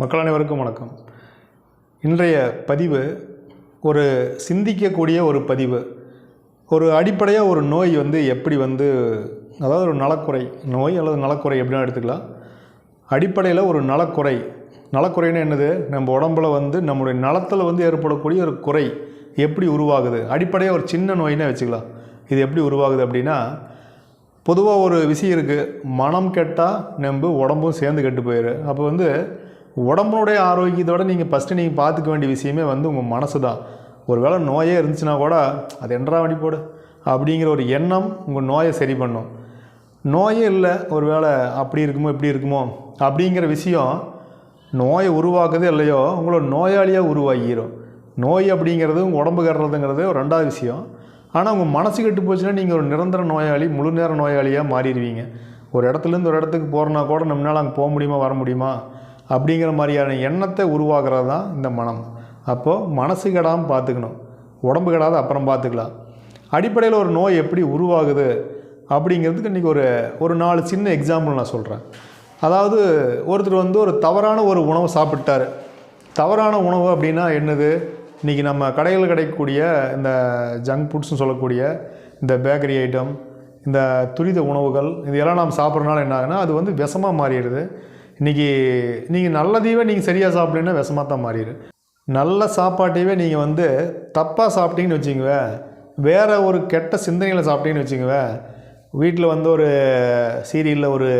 மக்கள் அனைவருக்கும் வணக்கம். இன்றைய பதிவு ஒரு சிந்திக்கக்கூடிய ஒரு பதிவு. ஒரு அடிப்படையாக ஒரு நோய் வந்து எப்படி வந்து அதாவது ஒரு நலக்குறை நோய் அல்லது நலக்குறை எப்படின்னா எடுத்துக்கலாம். அடிப்படையில் ஒரு நலக்குறை. நலக்குறைன்னு என்னது? நம்ம உடம்புல வந்து நம்முடைய நலத்தில் வந்து ஏற்படக்கூடிய ஒரு குறை எப்படி உருவாகுது? அடிப்படையாக ஒரு சின்ன நோயினே வச்சுக்கலாம். இது எப்படி உருவாகுது அப்படின்னா பொதுவாக ஒரு விஷயம் இருக்குது மனம் கெட்டால் நம்ப உடம்பும் சேர்ந்து கெட்டு போயிரு அப்போ வந்து உடம்புடைய ஆரோக்கியத்தோட நீங்கள் ஃபஸ்ட்டு நீங்கள் பார்த்துக்க வேண்டிய விஷயமே வந்து உங்கள் மனசு தான் ஒரு வேளை நோயே இருந்துச்சுன்னா கூட அது என்றா வண்டி போடு? அப்படிங்கிற ஒரு எண்ணம் உங்கள் நோயை சரி பண்ணும். நோயே இல்லை ஒரு வேளை அப்படி இருக்குமோ இப்படி இருக்குமோ அப்படிங்கிற விஷயம் நோயை உருவாக்குறதே இல்லையோ உங்களோட நோயாளியாக உருவாகிடும் நோய் அப்படிங்கிறது உங்கள் உடம்பு கட்டுறதுங்கிறது ஒரு ரெண்டாவது விஷயம். ஆனால் உங்கள் மனசு கெட்டு போச்சுன்னா நீங்கள் ஒரு நிரந்தர நோயாளி முழு நேர நோயாளியாக மாறிடுவீங்க. ஒரு இடத்துலேருந்து ஒரு இடத்துக்கு போகிறனா கூட நம்மளால் அங்கே போக முடியுமா வர முடியுமா? அப்படிங்கிற மாதிரியான எண்ணத்தை உருவாக்குறது தான் இந்த மனம். அப்போது மனசு கெடாமல் பார்த்துக்கணும். உடம்பு கெடாத அப்புறம் பார்த்துக்கலாம். அடிப்படையில் ஒரு நோய் எப்படி உருவாகுது அப்படிங்கிறதுக்கு இன்றைக்கி ஒரு ஒரு நாலு சின்ன எக்ஸாம்பிள் நான் சொல்கிறேன் அதாவது ஒருத்தர் வந்து ஒரு தவறான ஒரு உணவு சாப்பிட்டாரு. தவறான உணவு அப்படின்னா என்னது? இன்றைக்கி நம்ம கடையில் கிடைக்கக்கூடிய இந்த ஜங்க் ஃபுட்ஸ்னு சொல்லக்கூடிய இந்த பேக்கரி ஐட்டம் இந்த துரித உணவுகள் இதெல்லாம் நாம் சாப்பிட்றதுனால என்ன ஆகுனா அது வந்து விஷமாக மாறிடுது. இன்றைக்கி நீங்கள் நல்லதையவே நீங்கள் சரியாக சாப்பிட்லன்னா விஷமாக தான் மாறிடு. நல்ல சாப்பாட்டையவே நீங்கள் வந்து தப்பாக சாப்பிட்டீங்கன்னு வச்சுக்குவே வேறு ஒரு கெட்ட சிந்தனையில் சாப்பிட்டீங்கன்னு வச்சுக்கோங்க. வீட்டில் வந்து ஒரு சீரியலில் ஒரு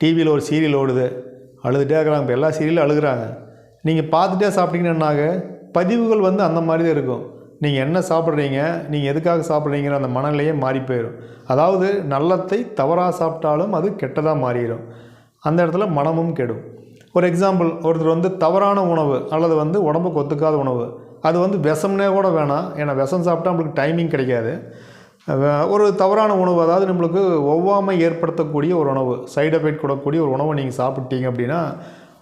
டிவியில் ஒரு சீரியல் ஓடுது. அழுதுகிட்டே இருக்கிறாங்க இப்போ எல்லா சீரியலும் அழுகுறாங்க. நீங்கள் பார்த்துட்டே சாப்பிட்டீங்கன்னா பதிவுகள் வந்து அந்த மாதிரி தான் இருக்கும். நீங்கள் என்ன சாப்பிட்றீங்க? நீங்கள் எதுக்காக சாப்பிட்றீங்கிற அந்த மனநிலையே மாறி போயிடும். அதாவது நல்லத்தை தவறாக சாப்பிட்டாலும் அது கெட்டதாக மாறிடும். அந்த இடத்துல மனமும் கெடும். ஒரு எக்ஸாம்பிள் ஒருத்தர் வந்து தவறான உணவு அல்லது வந்து உடம்புக்கு ஒத்துக்காத உணவு அது வந்து விஷம்னே கூட வேணாம். ஏன்னா விஷம் சாப்பிட்டா நம்மளுக்கு டைமிங் கிடைக்காது. ஒரு தவறான உணவு அதாவது நம்மளுக்கு ஒவ்வாமை ஏற்படுத்தக்கூடிய ஒரு உணவு சைடு எஃபெக்ட் கூடக்கூடிய ஒரு உணவை நீங்கள் சாப்பிட்டீங்க அப்படின்னா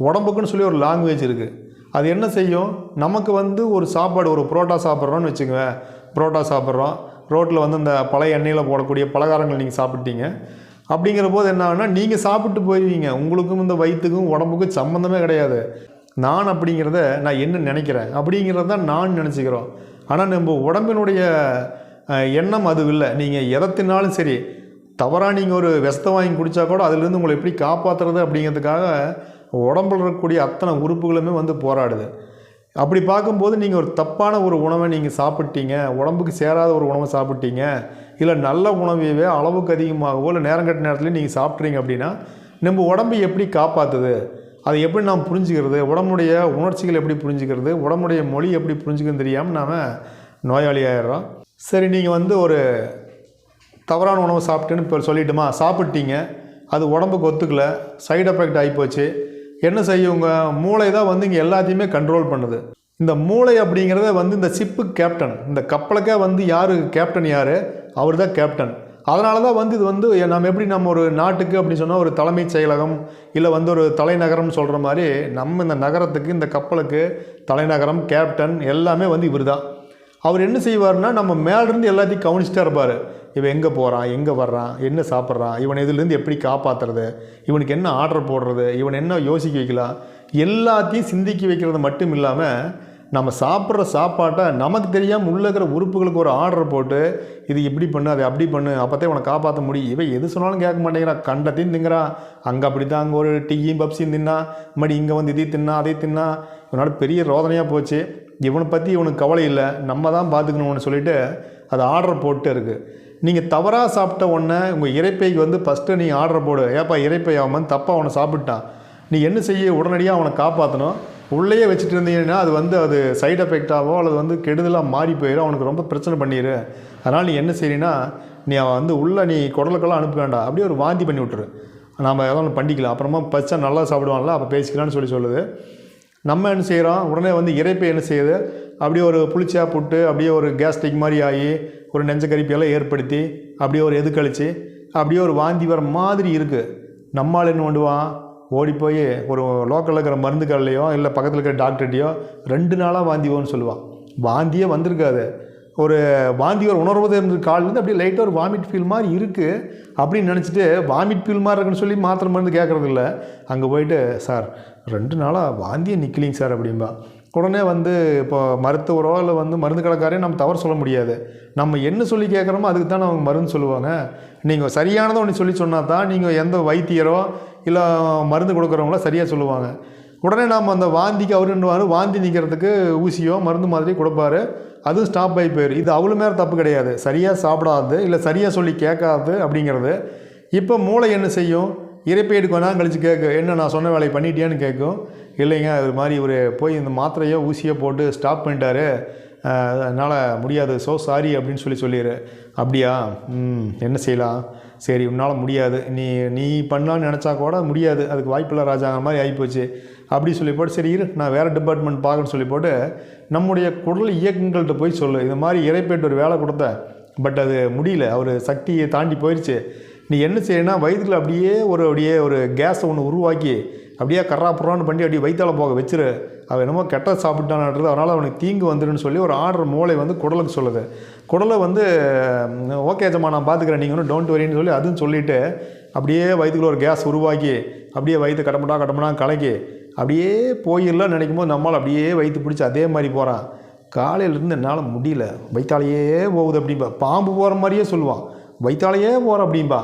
உடம்புக்குன்னு சொல்லி ஒரு லாங்குவேஜ் இருக்குது அது என்ன செய்யும்? நமக்கு வந்து ஒரு சாப்பாடு ஒரு புரோட்டா சாப்பிட்றோன்னு வச்சுக்குவேன் புரோட்டா சாப்பிட்றோம். ரோட்டில் வந்து இந்த பழைய எண்ணெயில் போடக்கூடிய பலகாரங்கள் நீங்கள் சாப்பிட்டீங்க. அப்படிங்கிற போது என்ன ஆகுனா நீங்கள் சாப்பிட்டு போயிடுவீங்க உங்களுக்கும் இந்த வயிற்றுக்கும் உடம்புக்கும் சம்மந்தமே கிடையாது. நான் அப்படிங்கிறத நான் என்ன நினைக்கிறேன்? அப்படிங்கிறத தான் நான் நினச்சிக்கிறோம். ஆனால் நம்ம உடம்பினுடைய எண்ணம் அது இல்லை. நீங்கள் எதத்தினாலும் சரி தவறாக நீங்கள் ஒரு விஷத்தை வாங்கி குடித்தா கூட அதுலேருந்து உங்களை எப்படி காப்பாற்றுறது அப்படிங்கிறதுக்காக உடம்புல இருக்கக்கூடிய அத்தனை உறுப்புகளுமே வந்து போராடுது. அப்படி பார்க்கும்போது நீங்கள் ஒரு தப்பான ஒரு உணவை நீங்கள் சாப்பிட்டீங்க. உடம்புக்கு சேராத ஒரு உணவை சாப்பிட்டீங்க. இல்லை நல்ல உணவையவே அளவுக்கு அதிகமாகவோ இல்லை நேரங்கட்ட நேரத்துலையும் நீங்கள் சாப்பிட்றீங்க அப்படின்னா நம்ம உடம்பை எப்படி காப்பாற்றுது அதை எப்படி நாம் புரிஞ்சுக்கிறது? உடம்புடைய உணர்ச்சிகள் எப்படி புரிஞ்சுக்கிறது? உடம்புடைய மொழி எப்படி புரிஞ்சுக்கிறது தெரியாமல் நாம் நோயாளி ஆயிடுறோம். சரி நீங்கள் வந்து ஒரு தவறான உணவு சாப்பிட்டேன்னு இப்போ சொல்லிட்டுமா? சாப்பிட்டீங்க. அது உடம்புக்கு ஒத்துக்கலை. சைடு எஃபெக்ட் ஆகிப்போச்சு என்ன செய்யுங்க மூளை தான் வந்து இங்கே எல்லாத்தையுமே கண்ட்ரோல் பண்ணுது. இந்த மூளை அப்படிங்கிறத வந்து இந்த சிப்பு கேப்டன் இந்த கப்பலுக்கே வந்து யார் கேப்டன் யார்? அவர் தான் கேப்டன் அதனால தான் வந்து இது வந்து நம்ம எப்படி நம்ம ஒரு நாட்டுக்கு அப்படின்னு சொன்னால் ஒரு தலைமைச் செயலகம் இல்லை வந்து ஒரு தலைநகரம்னு சொல்கிற மாதிரி நம்ம இந்த நகரத்துக்கு இந்த கப்பலுக்கு தலைநகரம் கேப்டன் எல்லாமே வந்து இவர் தான் அவர் என்ன செய்வார்னா நம்ம மேலேருந்து எல்லாத்தையும் கவனிச்சுட்டே இருப்பார். இவன் எங்கே போகிறான் எங்கே வர்றான் என்ன சாப்பிட்றான் இவன் இதுலேருந்து எப்படி காப்பாற்றுறது இவனுக்கு என்ன ஆர்டர் போடுறது இவன் என்ன யோசிக்க வைக்கலாம் எல்லாத்தையும் சிந்திக்க வைக்கிறது மட்டும் இல்லாமல் நம்ம சாப்பிட்ற சாப்பாட்டை நமக்கு தெரியாமல் உள்ளே இருக்கிற உறுப்புகளுக்கு ஒரு ஆர்டர் போட்டு இது இப்படி பண்ணு அதை அப்படி பண்ணு அப்போத்தே உனக்கு காப்பாற்ற முடியும். இவன் எது சொன்னாலும் கேட்க மாட்டேங்கிறான். கண்டத்தையும் திங்கிறான் அங்கே அப்படி தான் அங்கே ஒரு டீயும் பப்ஸியும் தின்னா. மறுபடி இங்கே வந்து இதையும் தின்னா அதையும் தின்னா. இவனால் பெரிய ரோதனையாக போச்சு. இவனை பற்றி இவனுக்கு கவலை இல்லை. நம்ம தான் பார்த்துக்கணும்னு சொல்லிட்டு அதை ஆர்டர் போட்டு இருக்குது நீங்கள் தவறாக சாப்பிட்ட உடனே உங்கள் இறைப்பைக்கு வந்து ஃபஸ்ட்டு நீ ஆர்டர் போடு. ஏப்பா இறைப்பை அவன் தப்பாக அவனை சாப்பிட்டான். நீ என்ன செய்ய? உடனடியாக அவனை காப்பாற்றணும் உள்ளேயே வச்சுட்டு இருந்தீங்கன்னா அது வந்து அது சைடு எஃபெக்டாகவோ அல்லது வந்து கெடுதலாக மாறி போயிடும் அவனுக்கு ரொம்ப பிரச்சனை பண்ணிடு அதனால் நீ என்ன செய்றீன்னா நீ அவன் வந்து உள்ளே நீ குடலுக்கெல்லாம் அனுப்ப வேண்டாம். அப்படியே ஒரு வாந்தி பண்ணி விட்டுரு. நாம் ஏதோ ஒன்று பண்ணிக்கலாம். அப்புறமா பச்சை நல்லா சாப்பிடுவான்ல அப்போ பேசிக்கலாம்னு சொல்லி சொல்லுது. நம்ம என்ன செய்கிறோம் உடனே வந்து இறைப்பை என்ன செய்யுது? அப்படியே ஒரு புளிச்சியாக புட்டு அப்படியே ஒரு கேஸ்ட்ரிக் மாதிரி ஆகி ஒரு நெஞ்சக்கரிப்பையெல்லாம் ஏற்படுத்தி அப்படியே ஒரு எது கழிச்சு அப்படியே ஒரு வாந்தி வர மாதிரி இருக்குது நம்மால் என்ன பண்ணுவான்? ஓடி போய் ஒரு லோக்கலில் இருக்கிற மருந்து கடையிலையோ இல்லை பக்கத்தில் இருக்கிற டாக்டர்கிட்டையோ ரெண்டு நாளாக வாந்தி வரும்னு சொல்லுவான். வாந்தியே வந்திருக்காது. ஒரு வாந்தி ஒரு உணர்வது இருந்த காலிலேருந்து அப்படியே லைட்டாக ஒரு வாமிட் ஃபீல் மாதிரி இருக்குது அப்படின்னு நினச்சிட்டு வாமிட் ஃபீல் மாதிரி இருக்குன்னு சொல்லி மாத்திரை மருந்து கேட்குறது இல்லை. அங்கே போயிட்டு சார் ரெண்டு நாளாக வாந்தியே நிற்கலிங்க சார் அப்படிம்பா. உடனே வந்து இப்போ மருத்துவரோ இல்லை வந்து மருந்து கடைக்காரையும் நம்ம தவறு சொல்ல முடியாது. நம்ம என்ன சொல்லி கேட்குறோமோ அதுக்கு தான் அவங்க மருந்து சொல்லுவாங்க. நீங்கள் சரியானதை ஒன்று சொல்லி சொன்னால் தான் நீங்கள் எந்த வைத்தியரோ இல்லை மருந்து கொடுக்குறவங்களோ சரியாக சொல்லுவாங்க. உடனே நாம் அந்த வாந்திக்கு அவர் வாந்தி நிற்கிறதுக்கு ஊசியோ மருந்து மாதிரி கொடுப்பாரு. அதுவும் ஸ்டாப் ஆகி போயிடும் இது அவ்வளோ மேலே தப்பு கிடையாது. சரியாக சாப்பிடாது இல்லை சரியாக சொல்லி கேட்காது அப்படிங்கிறது. இப்போ மூளை என்ன செய்யும்? இறைப்பேடு கொஞ்ச நேரம் கழிச்சு கேட்கும் என்ன நான் சொன்ன வேலையை பண்ணிட்டியான்னு கேட்கும் இல்லைங்க அது மாதிரி இவர் போய் இந்த மாத்திரையோ ஊசியோ போட்டு ஸ்டாப் பண்ணிட்டாரு. அதனால் முடியாது. ஸோ சாரி அப்படின்னு சொல்லி சொல்லிடு அப்படியா? ம் என்ன செய்யலாம்? சரி உன்னால் முடியாது. நீ நீ பண்ணலான்னு நினச்சா கூட முடியாது. அதுக்கு வாய்ப்பில்லை ராஜாங்கிற மாதிரி ஆகிப்போச்சு அப்படி சொல்லி போட்டு சரி இரு நான் வேறு டிபார்ட்மெண்ட் பார்க்கணும்னு சொல்லி போட்டு நம்முடைய குடல் இயக்கங்கள்கிட்ட போய் சொல்லு. இது மாதிரி இறைப்பேட்டு ஒரு வேலை கொடுத்த பட் அது முடியல. அவர் சக்தியை தாண்டி போயிடுச்சு நீ என்ன செய்யணும்னா வயிற்றுல அப்படியே ஒரு அப்படியே ஒரு கேஸை ஒன்று உருவாக்கி அப்படியே கர்ரா புறான்னு பண்ணி அப்படியே வயிற்றால போக வச்சிரு. அவன் என்னமோ கெட்ட சாப்பிட்டான்றது அதனால் அவனுக்கு தீங்கு வந்துடுன்னு சொல்லி ஒரு ஆர்டர் மூளை வந்து குடலுக்கு சொல்லுது. குடலை வந்து ஓகே ஜம்மா நான் பார்த்துக்கிறேன் நீங்கள் ஒன்றும் டோன்ட் வரின்னு சொல்லி அதுன்னு சொல்லிவிட்டு அப்படியே வயிற்றுக்குள்ள ஒரு கேஸ் உருவாக்கி அப்படியே வயிற்று கடமுடா கடமுடா கலக்கி அப்படியே போயிடலாம் நினைக்கும் போது நம்மளால் அப்படியே வயிற்று பிடிச்சி அதே மாதிரி போகிறான் காலையிலேருந்து என்னால் முடியல. வயிற்றாலேயே போகுது அப்படிம்பா. பாம்பு போகிற மாதிரியே சொல்லுவான். வயிற்றாலேயே போகிற அப்படிம்பா.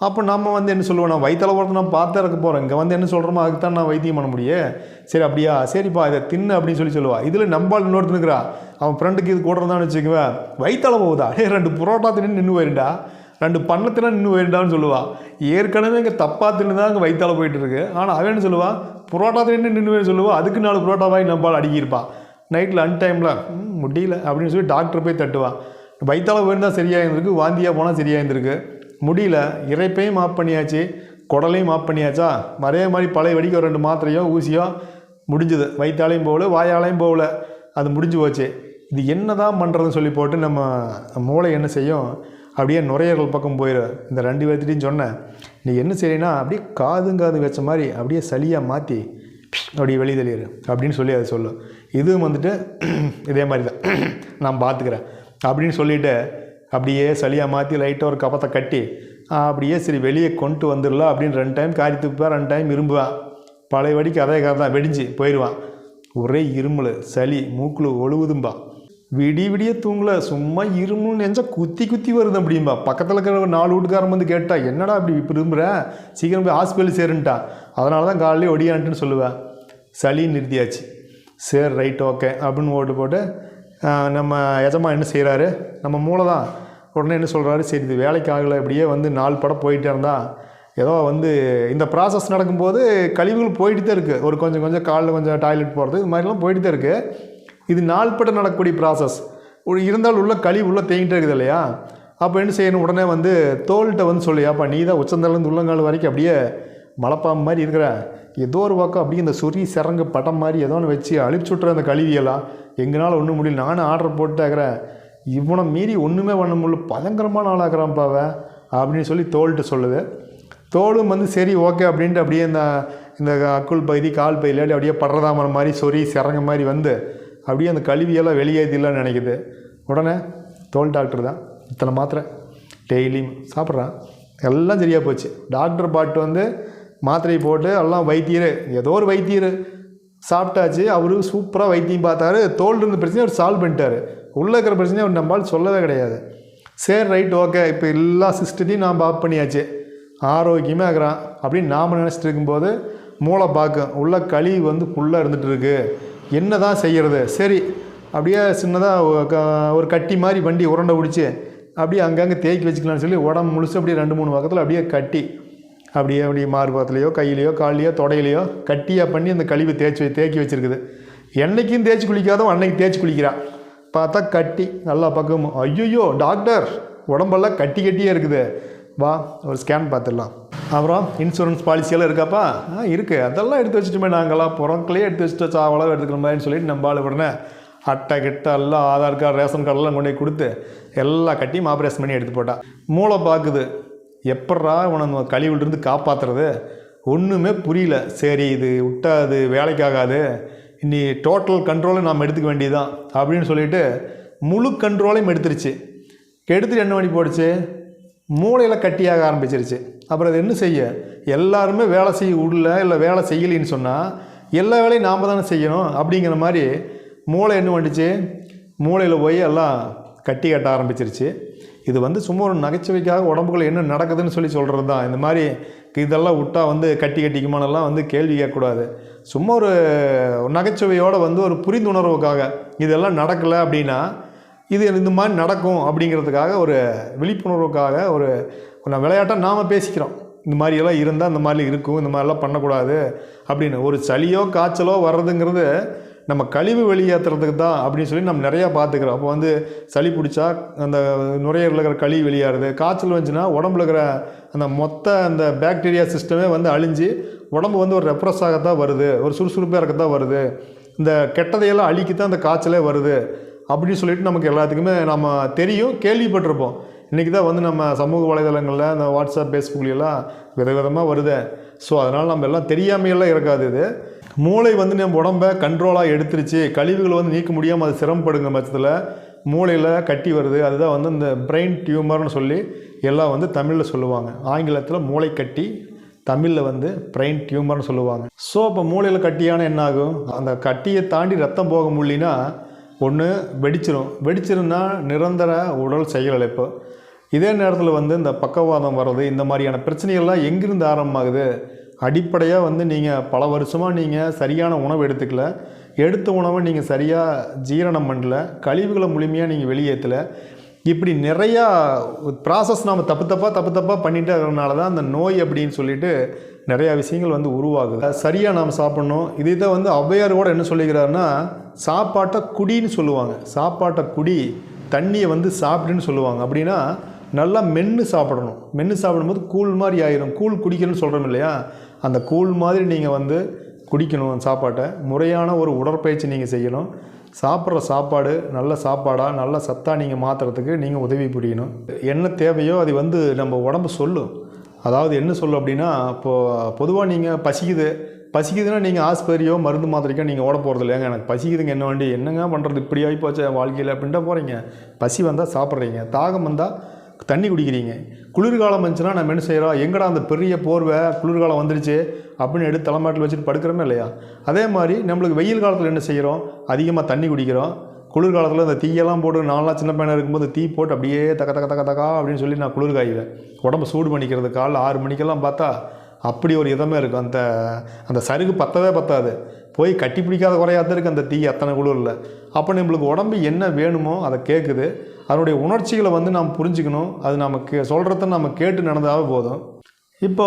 அப்போ நம்ம வந்து என்ன சொல்லுவோம்? நான் வயிற்றால போகிறது நான் பார்த்து இருக்க போகிறேன் இங்கே வந்து என்ன சொல்கிறோமோ அதுக்கு தான் நான் வைத்தியம் பண்ண முடியும் சரி அப்படியா? சரிப்பா இதை தின்னு அப்படின்னு சொல்லி சொல்லுவாள் இதில் நம்பால் இன்னொருத்தனுக்குறா அவன் ஃப்ரெண்டுக்கு இது கூடுறதான்னு வச்சுக்குவேன் வயிற்றால போகுதா? ஏ ரெண்டு புரோட்டா தின்னு நின்று போயிருண்டா. ரெண்டு பண்ணத்தினா நின்று போயிருண்டான்னு சொல்லுவாள் ஏற்கனவே இங்கே தப்பாக தின்னு தான் அங்கே வயிற்றால போயிட்டு இருக்கு ஆனால் அவன் என்ன சொல்லுவாள் புரோட்டா தின்னு நின்று சொல்லுவாள் சொல்லுவா. அதுக்கு நாலு புரோட்டா வாங்கி நம்பால் அடிக்கியிருப்பான் நைட்டில் அன் டைமில் முடியல அப்படின்னு சொல்லி டாக்டர் போய் தட்டுவான் வயிற்றால போயிருந்தால் சரியாக இருந்திருக்கு வாந்தியாக போனால் சரியாக இருந்திருக்கு முடியல. இறைப்பையும் மாப் பண்ணியாச்சு. குடலையும் மாப் பண்ணியாச்சா? அதே மாதிரி பழைய வடிக்க ஒரு ரெண்டு மாத்திரையோ ஊசியோ முடிஞ்சுது. வயிற்றாலையும் போகல வாயாலையும் போகல. அது முடிஞ்சு போச்சு. இது என்ன தான் பண்ணுறதுன்னு சொல்லி போட்டு நம்ம மூளை என்ன செய்யும்? அப்படியே நுரையீரல் பக்கம் போயிடும் இந்த ரெண்டு பேர்த்திட்டையும் சொன்னேன். நீ என்ன செய்யணும் அப்படியே காதுங்காது வச்ச மாதிரி அப்படியே சளியாக மாற்றி அப்படியே வெளி தள்ளிடு அப்படின்னு சொல்லி அதை சொல்லும் இதுவும் வந்துட்டு இதே மாதிரி தான் நான் பார்த்துக்கிறேன் அப்படின்னு சொல்லிவிட்டு அப்படியே சளியாக மாற்றி லைட்டாக ஒரு கபத்தை கட்டி அப்படியே சரி வெளியே கொண்டு வந்துடலாம் அப்படின்னு ரெண்டு டைம் காரி துப்பேன் ரெண்டு டைம் இரும்புவேன் பழைய வடிக்கு அதே கதை தான் வெடிஞ்சு போயிடுவான் ஒரே இருமல் சளி மூக்கில் ஒழுகுதும்பா. விடிய விடிய தூங்கல சும்மா இருமல் நெஞ்சால் குத்தி குத்தி வருது அப்படிம்பா. பக்கத்தில் இருக்கிற ஒரு நாலு வீட்டுக்காரன் வந்து கேட்டா என்னடா இப்படி இப்போ சீக்கிரம் போய் ஹாஸ்பிட்டல் சேருன்ட்டான். அதனால தான் காலையிலே ஒடியான்ட்டுன்னு சொல்லுவேன் சளி நிறுத்தியாச்சு. சரி ரைட் ஓகே அப்படின்னு ஓட்டு போட்டு நம்ம எஜமா என்ன செய்கிறாரு நம்ம மூளை தான் உடனே என்ன சொல்கிறாரு சரி இது வேலைக்கு ஆகலை. இப்படியே வந்து நாலு படம் போயிட்டே இருந்தால் ஏதோ வந்து இந்த ப்ராசஸ் நடக்கும்போது கழிவுகள் போயிட்டு தான் இருக்குது ஒரு கொஞ்சம் கொஞ்சம் காலில் கொஞ்சம் டாய்லெட் போகிறது இது மாதிரிலாம் போயிட்டு தான் இருக்குது இது நாள்பட்ட நடக்கக்கூடிய ப்ராசஸ் ஒரு இருந்தால் உள்ள கழிவு உள்ளே தேங்கிட்டே இருக்குது இல்லையா? அப்போ என்ன செய்யணும்? உடனே வந்து தோல்கிட்ட வந்து சொல்லி அப்பா நீ தான் உச்சந்தலேருந்து உள்ளங்கால் வரைக்கும் அப்படியே மலைப்பாம்பு மாதிரி இருக்கிற ஏதோ ஒரு பக்கம் அப்படியே இந்த சொறி சிறங்கு படம் மாதிரி ஏதோ ஒன்று வச்சு அழிச்சு விட்ற அந்த கழுவியெல்லாம் எங்களால் ஒன்றும் முடியல. நானும் ஆர்டர் போட்டுட்டாக்கிறேன் இவனை மீறி ஒன்றுமே பண்ண முடியல. பயங்கரமான ஆளாக்குறான்ப்பா அவன் அப்படின்னு சொல்லி தோல்கிட்ட சொல்லுது. தோலும் வந்து சரி ஓகே அப்படின்ட்டு அப்படியே இந்த இந்த அக்குள் பகுதி கால் பகுதி இல்லாட்டி அப்படியே படுறதாமர மாதிரி சொறி சிறங்க மாதிரி வந்து அப்படியே அந்த கழுவியெல்லாம் வெளியேற்றிடலாம்னு நினைக்குது. உடனே தோல் டாக்டர் தான் இத்தனை மாத்திரை டெய்லியும் சாப்பிட்றான். எல்லாம் சரியாக போச்சு. டாக்டர் பாட்டு வந்து மாத்திரையை போட்டு எல்லாம் வைத்தியர். ஏதோ ஒரு வைத்தியர். சாப்பிட்டாச்சு அவரு சூப்பராக வைத்தியம் பார்த்தாரு. தோல் இருந்த பிரச்சனையை அவர் சால்வ் பண்ணிட்டாரு. உள்ளே இருக்கிற பிரச்சனையை அவர் நம்மளால் சொல்லவே கிடையாது. சரி ரைட் ஓகே இப்போ எல்லா சிஸ்டத்தையும் நாம் ஆஃப் பண்ணியாச்சு. ஆரோக்கியமாக இருக்கிறான். அப்படின்னு நாம் நினச்சிட்டு இருக்கும்போது மூளை பார்க்கும். உள்ள களி வந்து ஃபுல்லாக இருந்துகிட்டு இருக்கு. என்ன தான் செய்கிறது சரி அப்படியே சின்னதாக ஒரு கட்டி மாதிரி வண்டி உருண்டை பிடிச்சி அப்படியே அங்கங்கே தேக்கி வச்சுக்கலாம்னு சொல்லி உடம்பு முழுசு அப்படியே ரெண்டு மூணு பக்கத்தில் அப்படியே கட்டி அப்படியே அப்படி மார்பகத்துலேயோ கையிலையோ கால்லையோ தொடையிலையோ கட்டியாக பண்ணி அந்த கழிவு தேய்ச்சி தேக்கி வச்சிருக்குது. என்றைக்கும் தேய்ச்சி குளிக்காதவன் அன்னைக்கு தேய்ச்சி குளிக்கிறான் பார்த்தா கட்டி நல்லா பக்கமும் ஐயோ டாக்டர் உடம்பெல்லாம் கட்டி கட்டியே இருக்குது. வா ஒரு ஸ்கேன் பார்த்துடலாம். அப்புறம் இன்சூரன்ஸ் பாலிசியெல்லாம் இருக்காப்பா? ஆ இருக்குது அதெல்லாம் எடுத்து வச்சுட்டுமே நாங்களாம் புறங்களே எடுத்து வச்சுட்டு சாவலாம் எடுத்துக்கிற மாதிரின்னு சொல்லிட்டு நம்ம ஆள் உடனே அட்டை கிட்ட எல்லாம் ஆதார் கார்டு ரேஷன் கார்டெல்லாம் கொண்டு போய் கொடுத்து எல்லா கட்டியும் ஆப்ரேஷன் பண்ணி எடுத்து போட்டா. மூளை பார்க்குது எப்பட்றா இவனை நம்ம கழிவுலேருந்து காப்பாற்றுறது ஒன்றுமே புரியல. சரி இது விட்டா அது வேலைக்காகாது. இனி டோட்டல் கண்ட்ரோலை நாம் எடுத்துக்க வேண்டியதுதான் அப்படின்னு சொல்லிட்டு முழு கண்ட்ரோலையும் எடுத்துருச்சு. எடுத்துட்டு என்ன பண்ணி போடுச்சு? மூளையில் கட்டியாக ஆரம்பிச்சிருச்சு. அப்புறம் அது என்ன செய்ய? எல்லாருமே வேலை செய்ய விடல இல்லை வேலை செய்யலின்னு சொன்னால் எல்லா வேலையும் நாம் தானே செய்யணும் அப்படிங்கிற மாதிரி மூளை என்ன பண்ணிச்சு? மூளையில் போய் எல்லாம் கட்டி கட்ட ஆரம்பிச்சிருச்சு. இது வந்து சும்மா ஒரு நகைச்சுவைக்காக உடம்புக்குள்ள என்ன நடக்குதுன்னு சொல்லி சொல்கிறது தான் இந்த மாதிரி இதெல்லாம் விட்டா வந்து கட்டி கட்டிக்குமானெல்லாம் வந்து கேள்வி கேட்கக்கூடாது. சும்மா ஒரு நகைச்சுவையோடு வந்து ஒரு புரிந்துணர்வுக்காக இதெல்லாம் நடக்கலை அப்படின்னா இது இந்த மாதிரி நடக்கும் அப்படிங்கிறதுக்காக ஒரு விழிப்புணர்வுக்காக ஒரு நான் விளையாட்டாக நாம் பேசிக்கிறோம். இந்த மாதிரியெல்லாம் இருந்தால் இந்த மாதிரி இருக்கும் இந்த மாதிரிலாம் பண்ணக்கூடாது அப்படின்னு. ஒரு சளியோ காய்ச்சலோ வர்றதுங்கிறது நம்ம கழிவு வெளியேற்றுறதுக்கு தான் அப்படின்னு சொல்லி நம்ம நிறையா பார்த்துக்கிறோம். அப்போ வந்து சளி பிடிச்சா அந்த நுரையீரலில் இருக்கிற கழிவு வெளியாகிறது காய்ச்சல் வந்துச்சுன்னா உடம்புல இருக்கிற அந்த மொத்த அந்த பாக்டீரியா சிஸ்டமே வந்து அழிஞ்சு உடம்பு வந்து ஒரு ரெப்ரஸ் ஆகத்தான் வருது. ஒரு சுறுசுறுப்பாக இருக்கத்தான் வருது. இந்த கெட்டதையெல்லாம் அழிக்கத்தான் அந்த காய்ச்சலே வருது அப்படின்னு சொல்லிட்டு நமக்கு எல்லாத்துக்குமே நம்ம தெரியும் கேள்விப்பட்டிருப்போம். இன்றைக்கி தான் வந்து நம்ம சமூக வலைதளங்களில் இந்த வாட்ஸ்அப் ஃபேஸ்புக்லாம் விதவிதமாக வருது. ஸோ அதனால் நம்ம எல்லாம் தெரியாமையெல்லாம் இருக்காது இது. மூளை வந்து நம்ம உடம்ப கண்ட்ரோலாக எடுத்துருச்சு. கழிவுகள் வந்து நீக்க முடியாமல் அது சிரமப்படுங்க பட்சத்தில் மூளையில் கட்டி வருது. அதுதான் வந்து இந்த பிரெயின் டியூமர்னு சொல்லி எல்லாம் வந்து தமிழில் சொல்லுவாங்க. ஆங்கிலத்தில் மூளை கட்டி தமிழில் வந்து பிரெயின் டியூமர்னு சொல்லுவாங்க. ஸோ இப்போ மூளையில் கட்டியான என்ன ஆகும் அந்த கட்டியை தாண்டி ரத்தம் போக முடியலனா ஒன்று வெடிச்சிரும். வெடிச்சிருந்தா நிரந்தர உடல் செயலிழப்பு. இதே நேரத்தில் வந்து இந்த பக்கவாதம் வர்றது இந்த மாதிரியான பிரச்சனைகள்லாம் எங்கிருந்து ஆரம்பமாகுது? அடிப்படையாக வந்து நீங்கள் பல வருஷமாக நீங்கள் சரியான உணவு எடுத்துக்கல. எடுத்த உணவை நீங்கள் சரியாக ஜீரணம் பண்ணல. கழிவுகளை முழுமையாக நீங்கள் வெளியேற்றலை இப்படி நிறையா ப்ராசஸ் நாம் தப்பு தப்பாக தப்பு தப்பாக பண்ணிகிட்டே இருக்கிறனால தான் அந்த நோய் அப்படின்னு சொல்லிட்டு நிறையா விஷயங்கள் வந்து உருவாகுது. சரியாக நாம் சாப்பிட்ணும். இதை தான் வந்து ஔவையார் கூட என்ன சொல்லிக்கிறாருன்னா சாப்பாட்டை குடின்னு சொல்லுவாங்க. சாப்பாட்டை குடி தண்ணியை வந்து சாப்பிடுன்னு சொல்லுவாங்க. அப்படின்னா நல்லா மென்று சாப்பிடணும். மென்று சாப்பிடும்போது கூழ் மாதிரி ஆயிரும். கூழ் குடிக்கணும்னு சொல்கிறோம் இல்லையா? அந்த கூழ் மாதிரி நீங்கள் வந்து குடிக்கணும் சாப்பாட்டை. முறையான ஒரு உடற்பயிற்சி நீங்கள் செய்யணும். சாப்பிட்ற சாப்பாடு நல்ல சாப்பாடாக நல்ல சத்தாக நீங்கள் மாற்றுறதுக்கு நீங்கள் உதவி புரியணும். என்ன தேவையோ அது வந்து நம்ம உடம்பு சொல்லும். அதாவது என்ன சொல்லும் அப்படின்னா இப்போது பொதுவாக நீங்கள் பசிக்குது. பசிக்குதுன்னா நீங்கள் ஆஸ்பத்திரியோ மருந்து மாத்திரைக்கோ நீங்கள் ஓட போகிறது இல்லையாங்க. எனக்கு பசிக்குதுங்க என்ன வண்டி? என்னங்க பண்ணுறது இப்படி ஆகி போச்சு வாழ்க்கையில் அப்படின்ட்டு போகிறீங்க பசி வந்தால் சாப்பிட்றீங்க. தாகம் வந்தால் தண்ணி குடிக்கிறீங்க. குளிர்காலம் வந்துச்சுன்னா நம்ம என்ன செய்கிறோம் எங்கடா அந்த பெரிய போர்வை குளிர்காலம் வந்துருச்சு அப்படின்னு எடுத்து தலைமாட்டில் வச்சுட்டு படுக்கிறோமே இல்லையா? அதே மாதிரி நம்மளுக்கு வெயில் காலத்தில் என்ன செய்கிறோம் அதிகமாக தண்ணி குடிக்கிறோம். குளிர்காலத்தில் இந்த தீயெல்லாம் போட்டு நாலாம் சின்ன பையனாக இருக்கும்போது தீ போட்டு அப்படியே தக்க தக்க தக்க தக்கா அப்படின்னு சொல்லி நான் குளிர் காய்வேன் உடம்பு சூடு பண்ணிக்கிறது காலைல ஆறு மணிக்கெல்லாம் பார்த்தா அப்படி ஒரு இதமே இருக்கும். அந்த அந்த சருகு பத்தவே பத்தாது. போய் கட்டி பிடிக்காத குறையாக தான் இருக்குது அந்த தீ அத்தனை குளிரில். அப்போ நம்மளுக்கு உடம்பு என்ன வேணுமோ அதை கேட்குது அதனுடைய உணர்ச்சிகளை வந்து நாம் புரிஞ்சுக்கணும். அது நமக்கு சொல்கிறத நம்ம கேட்டு நடந்தாவே போதும். இப்போ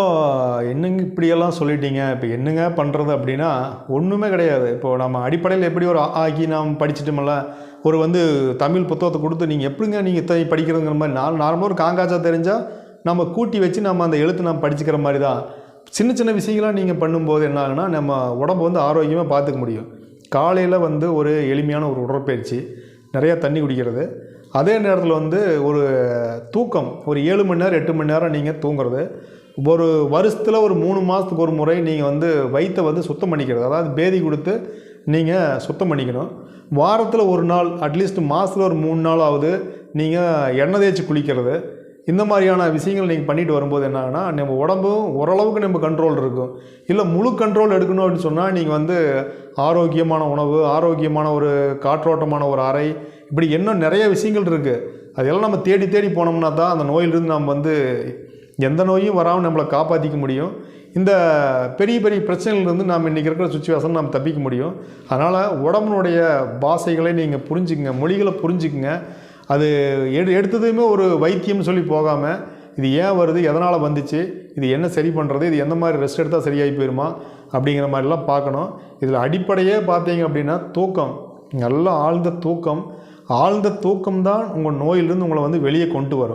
என்னங்க இப்படியெல்லாம் சொல்லிட்டீங்க? இப்போ என்னங்க பண்ணுறது அப்படின்னா ஒன்றுமே கிடையாது. இப்போது நம்ம அடிப்படையில் எப்படி ஒரு ஆக்கி நாம் படிச்சுட்டோம்ல ஒரு வந்து தமிழ் புத்தகத்தை கொடுத்து நீங்கள் எப்படிங்க நீங்கள் இத்தனை படிக்கிறதுங்கிற மாதிரி நான் நார்மலாக ஒரு காங்காச்சா தெரிஞ்சால் நம்ம கூட்டி வச்சு நம்ம அந்த எழுத்து நம்ம படிச்சுக்கிற மாதிரி தான். சின்ன சின்ன விஷயங்களாக நீங்கள் பண்ணும்போது என்ன ஆகுனா நம்ம உடம்பு வந்து ஆரோக்கியமாக பார்த்துக்க முடியும். காலையில் வந்து ஒரு எளிமையான ஒரு உடற்பயிற்சி நிறையா தண்ணி குடிக்கிறது. அதே நேரத்தில் வந்து ஒரு தூக்கம் ஒரு ஏழு மணி நேரம் எட்டு மணி நேரம் நீங்கள் தூங்குறது ஒரு வருஷத்தில் ஒரு மூணு மாதத்துக்கு ஒரு முறை நீங்கள் வந்து வயிற்றை வந்து சுத்தம் பண்ணிக்கிறது. அதாவது பேதி கொடுத்து நீங்கள் சுத்தம் பண்ணிக்கணும். வாரத்தில் ஒரு நாள் அட்லீஸ்ட் மாதத்தில் ஒரு மூணு நாளாவது நீங்கள் எண்ணெய் தேய்ச்சி குளிக்கிறது. இந்த மாதிரியான விஷயங்கள் நீங்கள் பண்ணிட்டு வரும்போது என்னன்னா நம்ம உடம்பும் ஓரளவுக்கு நம்ம கண்ட்ரோல் இருக்கும். இல்லை முழு கண்ட்ரோல் எடுக்கணும் அப்படின்னு சொன்னால் நீங்கள் வந்து ஆரோக்கியமான உணவு ஆரோக்கியமான ஒரு காற்றோட்டமான ஒரு அறை இப்படி இன்னும் நிறைய விஷயங்கள் இருக்குது அதெல்லாம் நம்ம தேடி தேடி போனோம்னா தான் அந்த நோயிலிருந்து நம்ம வந்து எந்த நோயும் வராமல் நம்மளை காப்பாற்றிக்க முடியும். இந்த பெரிய பெரிய பிரச்சனைகள்லேருந்து நாம் இன்றைக்கி இருக்கிற சுச்சுவேஷன் நாம் தப்பிக்க முடியும். அதனால் உடம்புனுடைய பாசைகளை நீங்கள் புரிஞ்சுக்குங்க மொழிகளை புரிஞ்சுக்குங்க. அது எடு எடுத்ததுமே ஒரு வைத்தியம்னு சொல்லி போகாமல் இது ஏன் வருது எதனால் வந்துச்சு இது என்ன சரி பண்ணுறது இது எந்த மாதிரி ரெஸ்ட் எடுத்தால் சரியாகி போயிடுமா அப்படிங்கிற மாதிரிலாம் பார்க்கணும். இதில் அடிப்படையே பார்த்தீங்க அப்படின்னா தூக்கம் நல்ல ஆழ்ந்த தூக்கம் ஆழ்ந்த தூக்கம் தான் உங்கள் நோயிலிருந்து உங்களை வந்து வெளியே கொண்டு வரும்.